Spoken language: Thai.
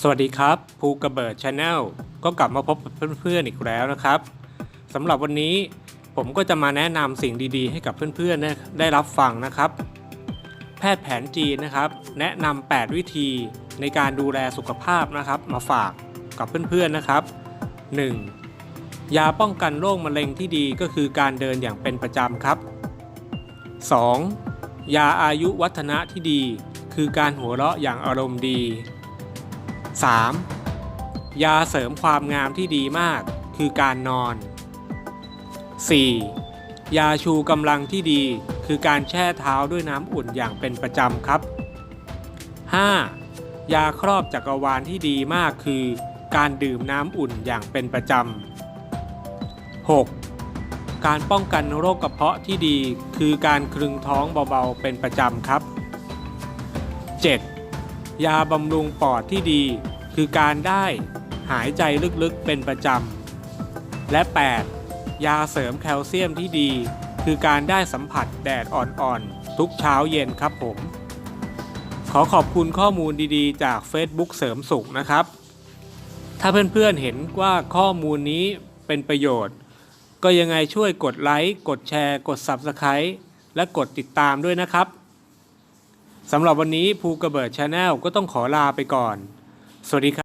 สวัสดีครับภูกระเบิดชาแนลก็กลับมาพบกับเพื่อนๆอีกแล้วนะครับสำหรับวันนี้ผมก็จะมาแนะนำสิ่งดีๆ ให้กับเพื่อนๆได้รับฟังนะครับ แพทย์แผนจีนนะครับ แนะนำ8วิธีในการดูแลสุขภาพนะครับ มาฝากกับเพื่อนๆนะครับ 1. ยาป้องกันโรคมะเร็งที่ดีก็คือการเดินอย่างเป็นประจำครับ 2. ยาอายุวัฒนะที่ดี คือการหัวเราะอย่างอารมณ์ดี 3. ยาเสริมความงามที่ดีมากคือการนอน 4. ยาชูกำลังที่ดีคือการแช่เท้าด้วยน้ำอุ่นอย่างเป็นประจำครับ 5. ยาครอบจักรวาลที่ดีมากคือการดื่มน้ำอุ่นอย่างเป็นประจำ 6. การป้องกันโรคกระเพาะที่ดีคือการคลึงท้องเบาๆเป็นประจำครับ 7. ยาบำรุงปอดที่ดี คือการได้หายใจลึกๆเป็นประจำ และ 8. ยาเสริมแคลเซียมที่ดี คือการได้สัมผัสแดดอ่อนๆ ทุกเช้าเย็นครับผม ขอขอบคุณข้อมูลดีๆ จาก Facebook เสริมสุขนะครับ ถ้าเพื่อนๆเห็นว่าข้อมูลนี้เป็นประโยชน์ ก็ยังไงช่วยกดไลค์กดแชร์ กด Subscribe และกดติดตามด้วยนะครับสำหรับวันนี้ภูกระเบิดชาแนลก็ต้องขอลาไปก่อน สวัสดีครับ